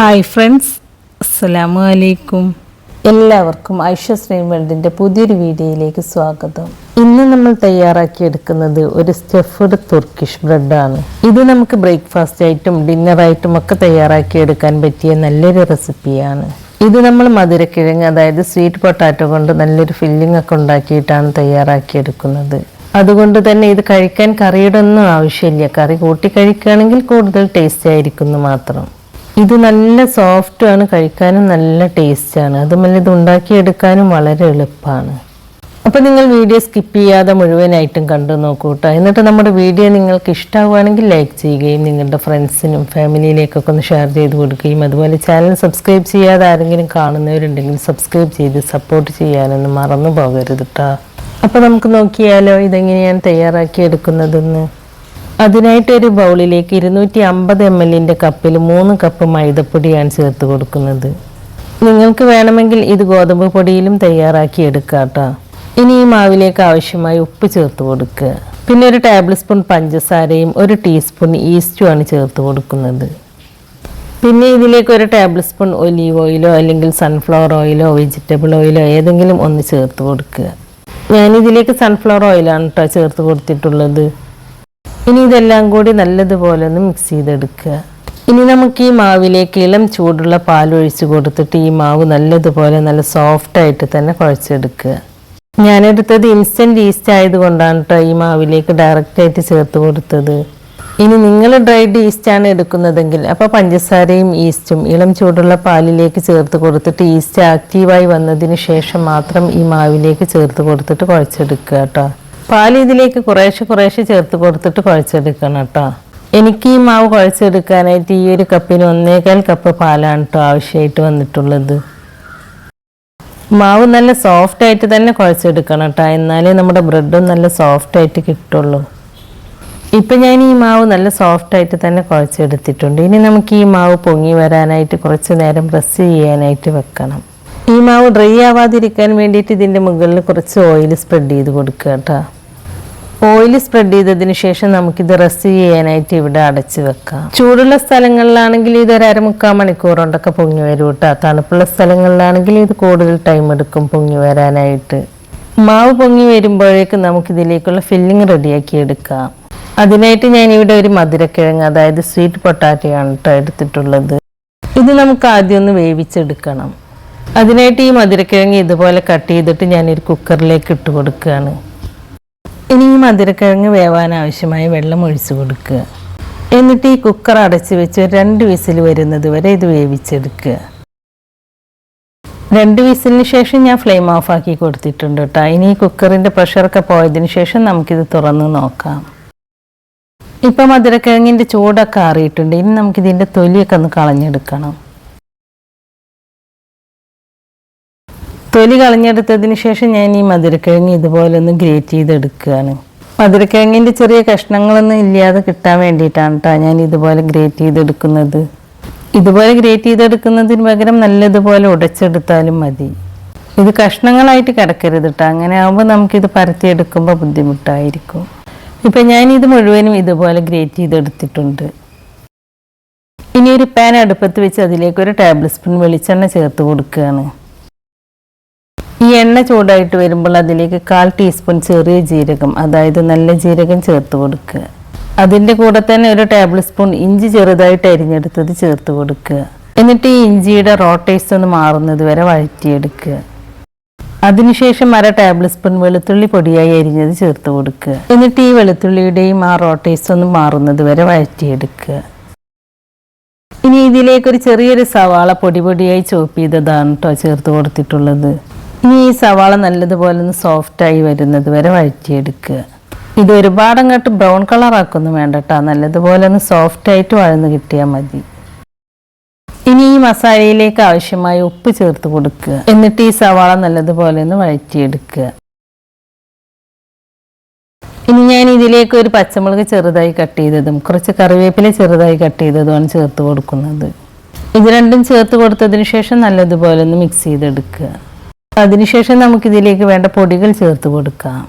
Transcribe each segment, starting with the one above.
Hi friends അസ്സലാമു അലൈക്കും എല്ലാവർക്കും ഐഷ വേൾഡിന്റെ പുതിയൊരു വീഡിയോയിലേക്ക് സ്വാഗതം. ഇന്ന് നമ്മൾ തയ്യാറാക്കിയെടുക്കുന്നത് ഒരു സ്റ്റഫ്ഡ് തുർക്കിഷ് ബ്രെഡാണ്. ഇത് നമുക്ക് ബ്രേക്ക്ഫാസ്റ്റ് ആയിട്ടും ഡിന്നറായിട്ടും ഒക്കെ തയ്യാറാക്കിയെടുക്കാൻ പറ്റിയ നല്ലൊരു റെസിപ്പിയാണ്. ഇത് നമ്മൾ മധുരക്കിഴങ്ങ് അതായത് സ്വീറ്റ് പൊട്ടാറ്റോ കൊണ്ട് നല്ലൊരു ഫില്ലിംഗ് ഒക്കെ ഉണ്ടാക്കിയിട്ടാണ് തയ്യാറാക്കിയെടുക്കുന്നത്. അതുകൊണ്ട് തന്നെ ഇത് കഴിക്കാൻ കറിയുടെ ഒന്നും ആവശ്യമില്ല. കറി കൂട്ടി കഴിക്കുകയാണെങ്കിൽ കൂടുതൽ ടേസ്റ്റ് ആയിരിക്കുന്നു മാത്രം. ഇത് നല്ല സോഫ്റ്റ് ആണ് കഴിക്കാനും നല്ല ടേസ്റ്റാണ് അതുമല്ല ഇത് ഉണ്ടാക്കിയെടുക്കാനും വളരെ എളുപ്പമാണ് അപ്പോൾ നിങ്ങൾ വീഡിയോ സ്കിപ്പ് ചെയ്യാതെ മുഴുവനായിട്ടും കണ്ടു നോക്കൂ കേട്ടോ എന്നിട്ട് നമ്മുടെ വീഡിയോ നിങ്ങൾക്ക് ഇഷ്ടമാവുകയാണെങ്കിൽ ലൈക്ക് ചെയ്യുകയും നിങ്ങളുടെ ഫ്രണ്ട്സിനും ഫാമിലിയിലേക്കൊക്കെ ഒന്ന് ഷെയർ ചെയ്ത് കൊടുക്കുകയും അതുപോലെ ചാനൽ സബ്സ്ക്രൈബ് ചെയ്യാതെ ആരെങ്കിലും കാണുന്നവരുണ്ടെങ്കിൽ സബ്സ്ക്രൈബ് ചെയ്ത് സപ്പോർട്ട് ചെയ്യാനൊന്നും മറന്നു പോകരുത് കേട്ടോ അപ്പോൾ നമുക്ക് നോക്കിയാലോ ഇതെങ്ങനെയാണ് തയ്യാറാക്കി എടുക്കുന്നതെന്ന് അതിനായിട്ട് ഒരു ബൗളിലേക്ക് ഇരുന്നൂറ്റി അമ്പത് എം എല്ലിന്റെ കപ്പിൽ മൂന്ന് കപ്പ് മൈദപ്പൊടിയാണ് ചേർത്ത് കൊടുക്കുന്നത്. നിങ്ങൾക്ക് വേണമെങ്കിൽ ഇത് ഗോതമ്പ് പൊടിയിലും തയ്യാറാക്കി എടുക്കാം കേട്ടോ ഇനി ഈ മാവിലേക്ക് ആവശ്യമായി ഉപ്പ് ചേർത്ത് കൊടുക്കുക. പിന്നെ ഒരു ടേബിൾ സ്പൂൺ പഞ്ചസാരയും ഒരു ടീസ്പൂൺ ഈസ്റ്റുമാണ് ചേർത്ത് കൊടുക്കുന്നത്. പിന്നെ ഇതിലേക്ക് ഒരു ടേബിൾ സ്പൂൺ ഒലീവ് ഓയിലോ അല്ലെങ്കിൽ സൺഫ്ലവർ ഓയിലോ വെജിറ്റബിൾ ഓയിലോ ഏതെങ്കിലും ഒന്ന് ചേർത്ത് കൊടുക്കുക. ഞാനിതിലേക്ക് സൺഫ്ലവർ ഓയിലാണ് കേട്ടോ ചേർത്ത് കൊടുത്തിട്ടുള്ളത്. ഇനി ഇതെല്ലാം കൂടി നല്ലതുപോലെ ഒന്ന് മിക്സ് ചെയ്തെടുക്കുക. ഇനി നമുക്ക് ഈ മാവിലേക്ക് ഇളം ചൂടുള്ള പാൽ ഒഴിച്ചു കൊടുത്തിട്ട് ഈ മാവ് നല്ലതുപോലെ നല്ല സോഫ്റ്റായിട്ട് തന്നെ കുഴച്ചെടുക്കുക. ഞാനെടുത്തത് ഇൻസ്റ്റന്റ് ഈസ്റ്റ് ആയതുകൊണ്ടാണ് കേട്ടോ ഈ മാവിലേക്ക് ഡയറക്റ്റായിട്ട് ചേർത്ത് കൊടുത്തത്. ഇനി നിങ്ങൾ ഡ്രൈഡ് ഈസ്റ്റാണ് എടുക്കുന്നതെങ്കിൽ അപ്പോൾ പഞ്ചസാരയും ഈസ്റ്റും ഇളം ചൂടുള്ള പാലിലേക്ക് ചേർത്ത് കൊടുത്തിട്ട് ഈസ്റ്റ് ആക്റ്റീവായി വന്നതിന് ശേഷം മാത്രം ഈ മാവിലേക്ക് ചേർത്ത് കൊടുത്തിട്ട് കുഴച്ചെടുക്കുക കേട്ടോ പാൽ ഇതിലേക്ക് കുറേശ്ശെ കുറേശ്ശെ ചേർത്ത് കൊടുത്തിട്ട് കുഴച്ചെടുക്കണം കേട്ടോ. എനിക്ക് ഈ മാവ് കുഴച്ചെടുക്കാനായിട്ട് ഈ ഒരു കപ്പിന് ഒന്നേകാൽ കപ്പ് പാലാണ് കേട്ടോ ആവശ്യമായിട്ട് വന്നിട്ടുള്ളത്. മാവ് നല്ല സോഫ്റ്റ് ആയിട്ട് തന്നെ കുഴച്ചെടുക്കണം കേട്ടോ. എന്നാലേ നമ്മുടെ ബ്രെഡും നല്ല സോഫ്റ്റ് ആയിട്ട് കിട്ടുള്ളൂ. ഇപ്പം ഞാൻ ഈ മാവ് നല്ല സോഫ്റ്റ് ആയിട്ട് തന്നെ കുഴച്ചെടുത്തിട്ടുണ്ട്. ഇനി നമുക്ക് ഈ മാവ് പൊങ്ങി വരാനായിട്ട് കുറച്ച് നേരം പ്രസ് ചെയ്യാനായിട്ട് വെക്കണം. ഈ മാവ് ഡ്രൈ ആവാതിരിക്കാൻ വേണ്ടിയിട്ട് ഇതിന്റെ മുകളിൽ കുറച്ച് ഓയിൽ സ്പ്രെഡ് ചെയ്ത് കൊടുക്കുക കേട്ടോ. ഓയിൽ സ്പ്രെഡ് ചെയ്തതിന് ശേഷം നമുക്കിത് റെസ്റ്റ് ചെയ്യാനായിട്ട് ഇവിടെ അടച്ച് വെക്കാം. ചൂടുള്ള സ്ഥലങ്ങളിലാണെങ്കിൽ ഇത് ഒരു അരമുക്കാൽ മണിക്കൂർ കൊണ്ടൊക്കെ പൊങ്ങി വരും കേട്ടോ. തണുപ്പുള്ള സ്ഥലങ്ങളിലാണെങ്കിൽ ഇത് കൂടുതൽ ടൈം എടുക്കും പൊങ്ങി വരാനായിട്ട്. മാവ് പൊങ്ങി വരുമ്പോഴേക്കും നമുക്കിതിലേക്കുള്ള ഫില്ലിംഗ് റെഡിയാക്കി എടുക്കാം. അതിനായിട്ട് ഇവിടെ ഒരു മധുരക്കിഴങ്ങ് അതായത് സ്വീറ്റ് പൊട്ടാറ്റയാണ് കേട്ടോ എടുത്തിട്ടുള്ളത്. ഇത് നമുക്ക് ആദ്യം ഒന്ന് വേവിച്ചെടുക്കണം. അതിനായിട്ട് ഈ മധുരക്കിഴങ്ങ് ഇതുപോലെ കട്ട് ചെയ്തിട്ട് ഞാനൊരു കുക്കറിലേക്ക് ഇട്ട് കൊടുക്കുകയാണ്. ഇനി ഈ മധുരക്കിഴങ്ങ് വേവാൻ ആവശ്യമായ വെള്ളം ഒഴിച്ചു കൊടുക്കുക. എന്നിട്ട് ഈ കുക്കർ അടച്ച് വെച്ച് രണ്ട് വിസിൽ വരുന്നത് വരെ ഇത് വേവിച്ചെടുക്കുക. രണ്ട് വിസിലിന് ശേഷം ഞാൻ ഫ്ലെയിം ഓഫ് ആക്കി കൊടുത്തിട്ടുണ്ട് കേട്ടോ. ഇനി ഈ കുക്കറിന്റെ പ്രഷറൊക്കെ പോയതിന് ശേഷം നമുക്കിത് തുറന്ന് നോക്കാം. ഇപ്പം മധുരക്കിഴങ്ങിന്റെ ചൂടൊക്കെ ആറിയിട്ടുണ്ട്. ഇനി നമുക്കിതിന്റെ തൊലിയൊക്കെ ഒന്ന് കളഞ്ഞെടുക്കണം. തൊലി കളഞ്ഞെടുത്തതിന് ശേഷം ഞാൻ ഈ മധുരക്കിഴങ്ങ് ഇതുപോലെ ഒന്ന് ഗ്രേറ്റ് ചെയ്തെടുക്കുകയാണ്. മധുരക്കിഴങ്ങിന്റെ ചെറിയ കഷ്ണങ്ങളൊന്നും ഇല്ലാതെ കിട്ടാൻ വേണ്ടിയിട്ടാണ് കേട്ടോ ഞാൻ ഇതുപോലെ ഗ്രേറ്റ് ചെയ്തെടുക്കുന്നത്. ഇതുപോലെ ഗ്രേറ്റ് ചെയ്തെടുക്കുന്നതിന് പകരം നല്ലതുപോലെ ഉടച്ചെടുത്താലും മതി. ഇത് കഷ്ണങ്ങളായിട്ട് കിടക്കരുത് കേട്ടോ അങ്ങനെ ആകുമ്പോൾ നമുക്കിത് പരത്തിയെടുക്കുമ്പോൾ ബുദ്ധിമുട്ടായിരിക്കും. ഇപ്പം ഇത് മുഴുവനും ഇതുപോലെ ഗ്രേറ്റ് ചെയ്തെടുത്തിട്ടുണ്ട്. ഇനി ഒരു പാൻ അടുപ്പത്ത് വെച്ച് അതിലേക്ക് ഒരു ടേബിൾ സ്പൂൺ വെളിച്ചെണ്ണ ചേർത്ത് കൊടുക്കുകയാണ്. ഈ എണ്ണ ചൂടായിട്ട് വരുമ്പോൾ അതിലേക്ക് കാൽ ടീസ്പൂൺ ചെറിയ ജീരകം അതായത് നല്ല ജീരകം ചേർത്ത് കൊടുക്കുക. അതിന്റെ കൂടെ തന്നെ ഒരു ടേബിൾ സ്പൂൺ ഇഞ്ചി ചെറുതായിട്ട് അരിഞ്ഞെടുത്തത് ചേർത്ത് കൊടുക്കുക. എന്നിട്ട് ഈ ഇഞ്ചിയുടെ റോ ടേസ്റ്റ് ഒന്ന് മാറുന്നത് വരെ വഴറ്റിയെടുക്കുക. അതിനുശേഷം അര ടേബിൾ സ്പൂൺ വെളുത്തുള്ളി പൊടിയായി അരിഞ്ഞത് ചേർത്ത് കൊടുക്കുക. എന്നിട്ട് ഈ വെളുത്തുള്ളിയുടെയും ആ റോ ടേസ്റ്റ് ഒന്ന് മാറുന്നത് വരെ വഴറ്റിയെടുക്കുക. ഇനി ഇതിലേക്കൊരു ചെറിയൊരു സവാള പൊടി പൊടിയായി ചോപ്പ് ചെയ്തതാണ് കേട്ടോ ചേർത്ത് കൊടുത്തിട്ടുള്ളത്. ഇനി ഈ സവാള നല്ലതുപോലെ ഒന്ന് സോഫ്റ്റായി വരുന്നത് വരെ വഴറ്റിയെടുക്കുക. ഇത് ഒരുപാട് അങ്ങോട്ട് ബ്രൗൺ കളർ ആക്കൊന്നും വേണ്ട കേട്ടോ നല്ലതുപോലെ ഒന്ന് സോഫ്റ്റായിട്ട് വഴന്ന് കിട്ടിയാൽ മതി. ഇനി ഈ മസാലയിലേക്ക് ആവശ്യമായ ഉപ്പ് ചേർത്ത് കൊടുക്കുക. എന്നിട്ട് ഈ സവാള നല്ലതുപോലെ ഒന്ന് വഴറ്റിയെടുക്കുക. ഇനി ഞാൻ ഇതിലേക്ക് ഒരു പച്ചമുളക് ചെറുതായി കട്ട് ചെയ്തതും കുറച്ച് കറിവേപ്പില ചെറുതായി കട്ട് ചെയ്തതുമാണ് ചേർത്ത് കൊടുക്കുന്നത്. ഇത് രണ്ടും ചേർത്ത് കൊടുത്തതിന് ശേഷം നല്ലതുപോലെ ഒന്ന് മിക്സ് ചെയ്തെടുക്കുക. അതിനുശേഷം നമുക്കിതിലേക്ക് വേണ്ട പൊടികൾ ചേർത്ത് കൊടുക്കാം.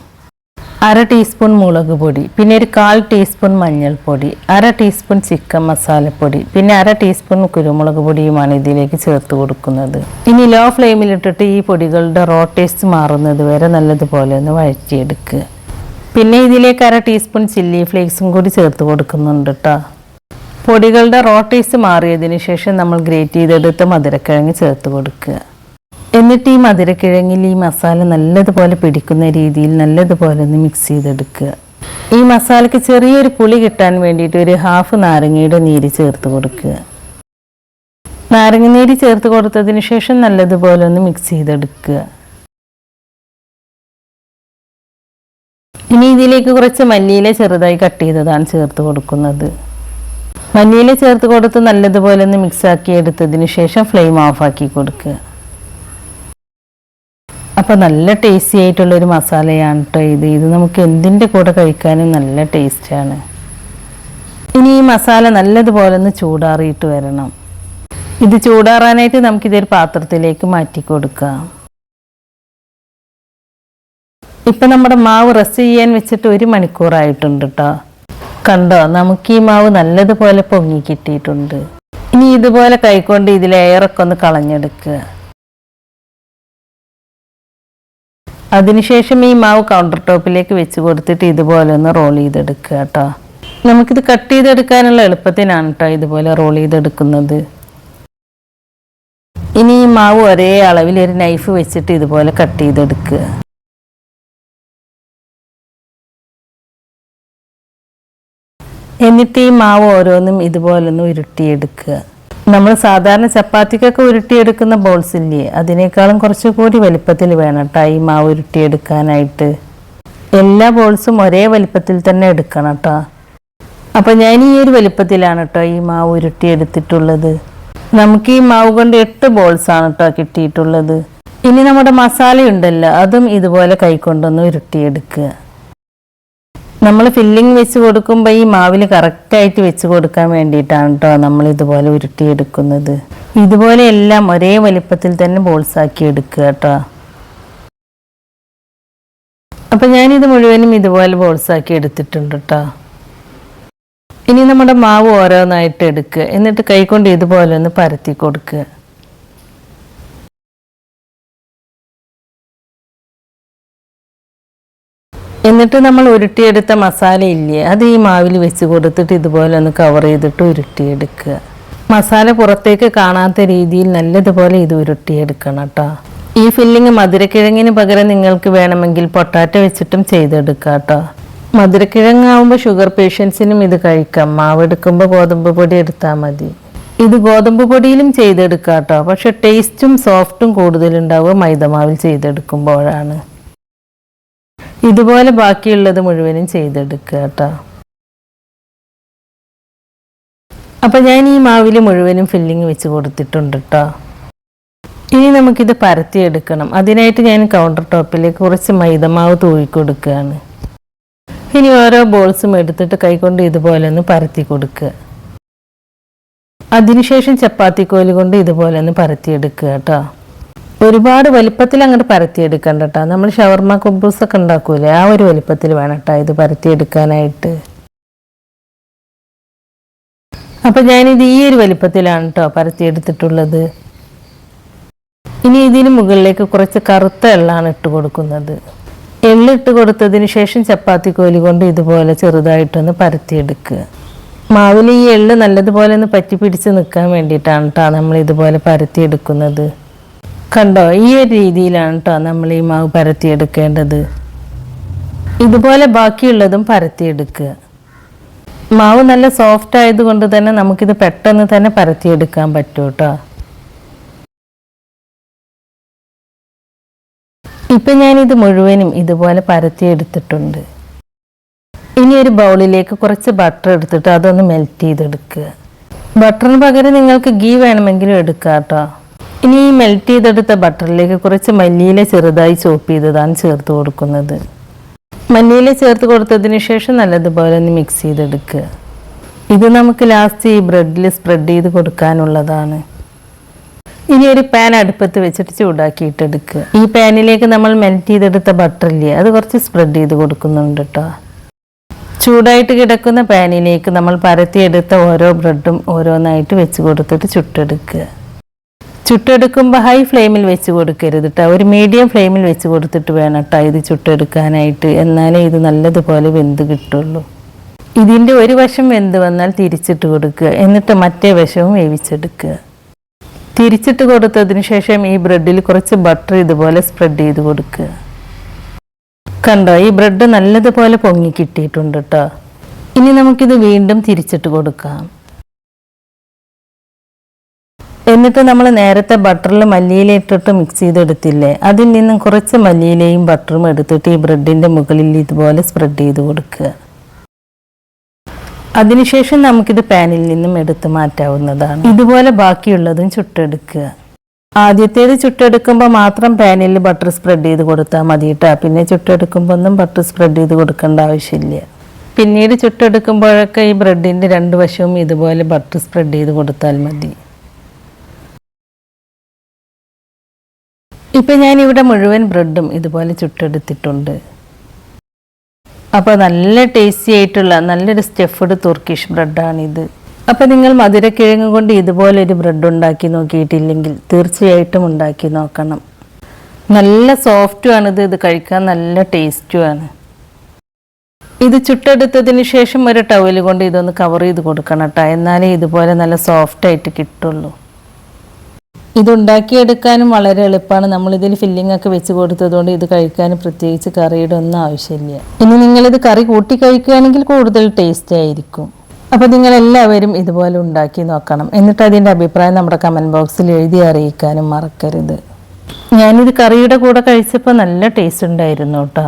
അര ടീസ്പൂൺ മുളക് പൊടി പിന്നെ ഒരു കാൽ ടീസ്പൂൺ മഞ്ഞൾപ്പൊടി അര ടീസ്പൂൺ ചിക്കൻ മസാലപ്പൊടി പിന്നെ അര ടീസ്പൂൺ കുരുമുളക് പൊടിയുമാണ് ഇതിലേക്ക് ചേർത്ത് കൊടുക്കുന്നത്. ഇനി ലോ ഫ്ലെയിമിലിട്ടിട്ട് ഈ പൊടികളുടെ റോ ടേസ്റ്റ് മാറുന്നത് വരെ നല്ലതുപോലെ ഒന്ന് വഴറ്റിയെടുക്കുക പിന്നെ ഇതിലേക്ക് അര ടീസ്പൂൺ ചില്ലി ഫ്ലേക്സും കൂടി ചേർത്ത് കൊടുക്കുന്നുണ്ട് കേട്ടോ പൊടികളുടെ റോ ടേസ്റ്റ് മാറിയതിന് ശേഷം നമ്മൾ ഗ്രേറ്റ് ചെയ്തെടുത്ത മധുരക്കിഴങ്ങ് ചേർത്ത് കൊടുക്കുക എന്നിട്ട് ഈ മധുരക്കിഴങ്ങിൽ ഈ മസാല നല്ലതുപോലെ പിടിക്കുന്ന രീതിയിൽ നല്ലതുപോലെ ഒന്ന് മിക്സ് ചെയ്തെടുക്കുക. ഈ മസാലയ്ക്ക് ചെറിയൊരു പുളി കിട്ടാൻ വേണ്ടിയിട്ട് ഒരു ഹാഫ് നാരങ്ങയുടെ നീര് ചേർത്ത് കൊടുക്കുക. നാരങ്ങ നീര് ചേർത്ത് കൊടുത്തതിന് ശേഷം നല്ലതുപോലെ ഒന്ന് മിക്സ് ചെയ്തെടുക്കുക. ഇനി ഇതിലേക്ക് കുറച്ച് മല്ലിയില ചെറുതായി കട്ട് ചെയ്തതാണ് ചേർത്ത് കൊടുക്കുന്നത്. മല്ലിയില ചേർത്ത് കൊടുത്ത് നല്ലതുപോലെ ഒന്ന് മിക്സ് ആക്കി എടുത്തതിന് ശേഷം ഫ്ലെയിം ഓഫാക്കി കൊടുക്കുക. അപ്പോൾ നല്ല ടേസ്റ്റി ആയിട്ടുള്ളൊരു മസാലയാണ് കേട്ടോ ഇത്. ഇത് നമുക്ക് എന്തിന്റെ കൂടെ കഴിക്കാനും നല്ല ടേസ്റ്റാണ് ഇനി ഈ മസാല നല്ലതുപോലെ ഒന്ന് ചൂടാറിയിട്ട് വരണം. ഇത് ചൂടാറാനായിട്ട് നമുക്കിതൊരു പാത്രത്തിലേക്ക് മാറ്റി കൊടുക്കാം. ഇപ്പം നമ്മുടെ മാവ് റെസ്റ്റ് ചെയ്യാൻ വെച്ചിട്ട് ഒരു മണിക്കൂറായിട്ടുണ്ട് കേട്ടോ കണ്ടോ? നമുക്ക് ഈ മാവ് നല്ലതുപോലെ പൊങ്ങി കിട്ടിയിട്ടുണ്ട്. ഇനി ഇതുപോലെ കൈകൊണ്ട് ഇതിലെ എയറൊക്കെ ഒന്ന് കളഞ്ഞെടുക്കുക. അതിനുശേഷം ഈ മാവ് കൗണ്ടർ ടോപ്പിലേക്ക് വെച്ച് കൊടുത്തിട്ട് ഇതുപോലെ ഒന്ന് റോൾ ചെയ്തെടുക്കുക കേട്ടോ. നമുക്കിത് കട്ട് ചെയ്തെടുക്കാനുള്ള എളുപ്പത്തിനാണ് കേട്ടോ ഇതുപോലെ റോൾ ചെയ്തെടുക്കുന്നത്. ഇനി ഈ മാവ് ഒരേ അളവിൽ ഒരു നൈഫ് വെച്ചിട്ട് ഇതുപോലെ കട്ട് ചെയ്തെടുക്കുക. എന്നിട്ട് ഈ മാവ് ഓരോന്നും ഇതുപോലൊന്ന് ഉരുട്ടിയെടുക്കുക. നമ്മൾ സാധാരണ ചപ്പാത്തിക്കൊക്കെ ഉരുട്ടിയെടുക്കുന്ന ബോൾസ് ഇല്ലേ? അതിനേക്കാളും കുറച്ചുകൂടി വലിപ്പത്തിൽ വേണം കേട്ടോ ഈ മാവ് ഉരുട്ടിയെടുക്കാനായിട്ട്. എല്ലാ ബോൾസും ഒരേ വലിപ്പത്തിൽ തന്നെ എടുക്കണം കേട്ടോ അപ്പോൾ ഞാൻ ഈ ഒരു വലിപ്പത്തിലാണ് കേട്ടോ ഈ മാവ് ഉരുട്ടിയെടുത്തിട്ടുള്ളത്. നമുക്ക് ഈ മാവ് കൊണ്ട് എട്ട് ബോൾസ് ആണ് കേട്ടോ കിട്ടിയിട്ടുള്ളത്. ഇനി നമ്മുടെ മസാല ഉണ്ടല്ലോ അതും ഇതുപോലെ കൈക്കൊണ്ടൊന്ന് ഉരുട്ടിയെടുക്കുക. നമ്മൾ ഫില്ലിംഗ് വെച്ച് കൊടുക്കുമ്പോൾ ഈ മാവിൽ കറക്റ്റായിട്ട് വെച്ച് കൊടുക്കാൻ വേണ്ടിയിട്ടാണ് കേട്ടോ നമ്മൾ ഇതുപോലെ ഉരുട്ടിയെടുക്കുന്നത്. ഇതുപോലെ എല്ലാം ഒരേ വലിപ്പത്തിൽ തന്നെ ബോൾസ് ആക്കി എടുക്കുക കേട്ടോ അപ്പം ഞാനിത് മുഴുവനും ഇതുപോലെ ബോൾസ് ആക്കി എടുത്തിട്ടുണ്ട് കേട്ടോ ഇനി നമ്മുടെ മാവ് ഓരോന്നായിട്ട് എടുക്കുക. എന്നിട്ട് കൈകൊണ്ട് ഇതുപോലെ ഒന്ന് പരത്തി കൊടുക്കുക. എന്നിട്ട് നമ്മൾ ഉരുട്ടിയെടുത്ത മസാല ഇല്ലേ? അത് ഈ മാവിൽ വെച്ച് കൊടുത്തിട്ട് ഇതുപോലെ ഒന്ന് കവർ ചെയ്തിട്ട് ഉരുട്ടിയെടുക്കുക. മസാല പുറത്തേക്ക് കാണാത്ത രീതിയിൽ നല്ലതുപോലെ ഇത് ഉരുട്ടിയെടുക്കണം കേട്ടോ ഈ ഫില്ലിങ് മധുരക്കിഴങ്ങിന് പകരം നിങ്ങൾക്ക് വേണമെങ്കിൽ പൊട്ടാറ്റ വെച്ചിട്ടും ചെയ്തെടുക്കാം കേട്ടോ മധുരക്കിഴങ്ങാവുമ്പോൾ ഷുഗർ പേഷ്യൻസിനും ഇത് കഴിക്കാം. മാവ് എടുക്കുമ്പോൾ ഗോതമ്പ് പൊടി എടുത്താൽ മതി. ഇത് ഗോതമ്പ് പൊടിയിലും ചെയ്തെടുക്കാം കേട്ടോ പക്ഷെ ടേസ്റ്റും സോഫ്റ്റും കൂടുതലുണ്ടാവുക മൈദമാവിൽ ചെയ്തെടുക്കുമ്പോഴാണ്. ഇതുപോലെ ബാക്കിയുള്ളത് മുഴുവനും ചെയ്തെടുക്കുക കേട്ടോ. അപ്പം ഞാൻ ഈ മാവിൽ മുഴുവനും ഫില്ലിങ് വെച്ച് കൊടുത്തിട്ടുണ്ട് കേട്ടോ. ഇനി നമുക്കിത് പരത്തിയെടുക്കണം. അതിനായിട്ട് ഞാൻ കൗണ്ടർ ടോപ്പിലേക്ക് കുറച്ച് മൈദമാവ് തൂവി കൊടുക്കുകയാണ്. ഇനി ഓരോ ബോൾസും എടുത്തിട്ട് കൈകൊണ്ട് ഇതുപോലെ ഒന്ന് പരത്തി കൊടുക്കുക. അതിനുശേഷം ചപ്പാത്തി കോൽ കൊണ്ട് ഇതുപോലെ ഒന്ന് പരത്തിയെടുക്കുക കേട്ടോ. ഒരുപാട് വലിപ്പത്തിൽ അങ്ങോട്ട് പരത്തിയെടുക്കണ്ട കേട്ടോ നമ്മൾ ഷവർമ കുബൂസ് ഒക്കെ ഉണ്ടാക്കൂലേ? ആ ഒരു വലിപ്പത്തിൽ വേണം കേട്ടോ ഇത് പരത്തിയെടുക്കാനായിട്ട്. അപ്പം ഞാനിത് ഈ ഒരു വലിപ്പത്തിലാണ് കേട്ടോ പരത്തിയെടുത്തിട്ടുള്ളത്. ഇനി ഇതിന് മുകളിലേക്ക് കുറച്ച് കറുത്ത എള്ളാണ് ഇട്ട് കൊടുക്കുന്നത്. എള്ളിട്ട് കൊടുത്തതിന് ശേഷം ചപ്പാത്തി കോലി കൊണ്ട് ഇതുപോലെ ചെറുതായിട്ടൊന്ന് പരത്തിയെടുക്കുക. മാവിൽ ഈ എള്ള് നല്ലതുപോലെ ഒന്ന് പറ്റി പിടിച്ച് നിൽക്കാൻ വേണ്ടിയിട്ടാണ് കേട്ടോ നമ്മൾ ഇതുപോലെ പരത്തിയെടുക്കുന്നത്. കണ്ടോ? ഈ ഒരു രീതിയിലാണ് കേട്ടോ നമ്മൾ ഈ മാവ് പരത്തിയെടുക്കേണ്ടത്. ഇതുപോലെ ബാക്കിയുള്ളതും പരത്തിയെടുക്കുക. മാവ് നല്ല സോഫ്റ്റ് ആയതുകൊണ്ട് തന്നെ നമുക്കിത് പെട്ടെന്ന് തന്നെ പരത്തിയെടുക്കാൻ പറ്റും കേട്ടോ ഇപ്പം ഞാനിത് മുഴുവനും ഇതുപോലെ പരത്തിയെടുത്തിട്ടുണ്ട്. ഇനി ഒരു ബൗളിലേക്ക് കുറച്ച് ബട്ടർ എടുത്തിട്ട് അതൊന്ന് മെൽറ്റ് ചെയ്തെടുക്കുക. ബട്ടറിന് പകരം നിങ്ങൾക്ക് ഗീ വേണമെങ്കിലും എടുക്കാം കേട്ടോ ഇനി ഈ മെൽറ്റ് ചെയ്തെടുത്ത ബട്ടറിലേക്ക് കുറച്ച് മല്ലിയില ചെറുതായി ചോപ്പ് ചെയ്തതാണ് ചേർത്ത് കൊടുക്കുന്നത്. മല്ലിയില ചേർത്ത് കൊടുത്തതിന് ശേഷം നല്ലതുപോലെ ഒന്ന് മിക്സ് ചെയ്തെടുക്കുക. ഇത് നമുക്ക് ലാസ്റ്റ് ഈ ബ്രെഡിൽ സ്പ്രെഡ് ചെയ്ത് കൊടുക്കാനുള്ളതാണ്. ഇനി ഒരു പാൻ അടുപ്പത്ത് വെച്ചിട്ട് ചൂടാക്കിയിട്ടെടുക്കുക. ഈ പാനിലേക്ക് നമ്മൾ മെൽറ്റ് ചെയ്തെടുത്ത ബട്ടർ ഇല്ലേ അത് കുറച്ച് സ്പ്രെഡ് ചെയ്ത് കൊടുക്കുന്നുണ്ട് കേട്ടോ ചൂടായിട്ട് കിടക്കുന്ന പാനിലേക്ക് നമ്മൾ പരത്തിയെടുത്ത ഓരോ ബ്രെഡും ഓരോന്നായിട്ട് വെച്ച് കൊടുത്തിട്ട് ചുട്ടെടുക്കുക. ചുട്ടെടുക്കുമ്പോൾ ഹൈ ഫ്ലെയിമിൽ വെച്ച് കൊടുക്കരുത് കേട്ടോ ഒരു മീഡിയം ഫ്ലെയിമിൽ വെച്ച് കൊടുത്തിട്ട് വേണം കേട്ടോ ഇത് ചുട്ടെടുക്കാനായിട്ട്. എന്നാലേ ഇത് നല്ലതുപോലെ വെന്ത് കിട്ടുള്ളൂ. ഇതിന്റെ ഒരു വശം വെന്ത് വന്നാൽ തിരിച്ചിട്ട് കൊടുക്കുക. എന്നിട്ട് മറ്റേ വശവും വേവിച്ചെടുക്കുക. തിരിച്ചിട്ട് കൊടുത്തതിന് ശേഷം ഈ ബ്രെഡിൽ കുറച്ച് ബട്ടർ ഇതുപോലെ സ്പ്രെഡ് ചെയ്ത് കൊടുക്കുക. കണ്ടോ ഈ ബ്രെഡ് നല്ലതുപോലെ പൊങ്ങി കിട്ടിയിട്ടുണ്ട് കേട്ടോ ഇനി നമുക്കിത് വീണ്ടും തിരിച്ചിട്ട് കൊടുക്കാം. എന്നിട്ട് നമ്മൾ നേരത്തെ ബട്ടറിൽ മല്ലിയില ഇട്ടിട്ട് മിക്സ് ചെയ്തെടുത്തില്ലേ? അതിൽ നിന്നും കുറച്ച് മല്ലിയിലയും ബട്ടറും എടുത്തിട്ട് ഈ ബ്രെഡിന്റെ മുകളിൽ ഇതുപോലെ സ്പ്രെഡ് ചെയ്ത് കൊടുക്കുക. അതിനുശേഷം നമുക്കിത് പാനിൽ നിന്നും എടുത്തു മാറ്റാവുന്നതാണ്. ഇതുപോലെ ബാക്കിയുള്ളതും ചുട്ടെടുക്കുക. ആദ്യത്തേത് ചുട്ടെടുക്കുമ്പോൾ മാത്രം പാനിൽ ബട്ടർ സ്പ്രെഡ് ചെയ്ത് കൊടുത്താൽ മതി കേട്ടോ. പിന്നെ ചുട്ടെടുക്കുമ്പോൾ ഒന്നും ബട്ടർ സ്പ്രെഡ് ചെയ്ത് കൊടുക്കേണ്ട ആവശ്യമില്ല. പിന്നീട് ചുട്ടെടുക്കുമ്പോഴൊക്കെ ഈ ബ്രെഡിന്റെ രണ്ട് വശവും ഇതുപോലെ ബട്ടർ സ്പ്രെഡ് ചെയ്ത് കൊടുത്താൽ മതി. ഇപ്പം ഞാനിവിടെ മുഴുവൻ ബ്രെഡും ഇതുപോലെ ചുട്ടെടുത്തിട്ടുണ്ട്. അപ്പോൾ നല്ല ടേസ്റ്റി ആയിട്ടുള്ള നല്ലൊരു സ്റ്റഫ്ഡ് തുർക്കിഷ് ബ്രെഡാണിത് അപ്പോൾ നിങ്ങൾ മധുരക്കിഴങ്ങ് കൊണ്ട് ഇതുപോലെ ഒരു ബ്രെഡ് ഉണ്ടാക്കി നോക്കിയിട്ടില്ലെങ്കിൽ തീർച്ചയായിട്ടും ഉണ്ടാക്കി നോക്കണം. നല്ല സോഫ്റ്റുമാണിത് ഇത് കഴിക്കാൻ നല്ല ടേസ്റ്റുമാണ് ഇത് ചുട്ടെടുത്തതിന് ശേഷം ഒരു ടവൽ കൊണ്ട് ഇതൊന്ന് കവർ ചെയ്ത് കൊടുക്കണം കേട്ടോ എന്നാലേ ഇതുപോലെ നല്ല സോഫ്റ്റായിട്ട് കിട്ടുള്ളൂ. ഇതുണ്ടാക്കിയെടുക്കാനും വളരെ എളുപ്പമാണ്. നമ്മളിതിൽ ഫില്ലിംഗ് ഒക്കെ വെച്ച് കൊടുത്തതുകൊണ്ട് ഇത് കഴിക്കാനും പ്രത്യേകിച്ച് കറിയുടെ ഒന്നും ആവശ്യമില്ല. ഇനി നിങ്ങളിത് കറി കൂട്ടി കഴിക്കുകയാണെങ്കിൽ കൂടുതൽ ടേസ്റ്റി ആയിരിക്കും. അപ്പോൾ നിങ്ങൾ എല്ലാവരും ഇതുപോലെ ഉണ്ടാക്കി നോക്കണം. എന്നിട്ട് അതിന്റെ അഭിപ്രായം നമ്മുടെ കമന്റ് ബോക്സിൽ എഴുതി അറിയിക്കാനും മറക്കരുത്. ഞാനിത് കറിയുടെ കൂടെ കഴിച്ചപ്പോൾ നല്ല ടേസ്റ്റ് ഉണ്ടായിരുന്നു കേട്ടോ.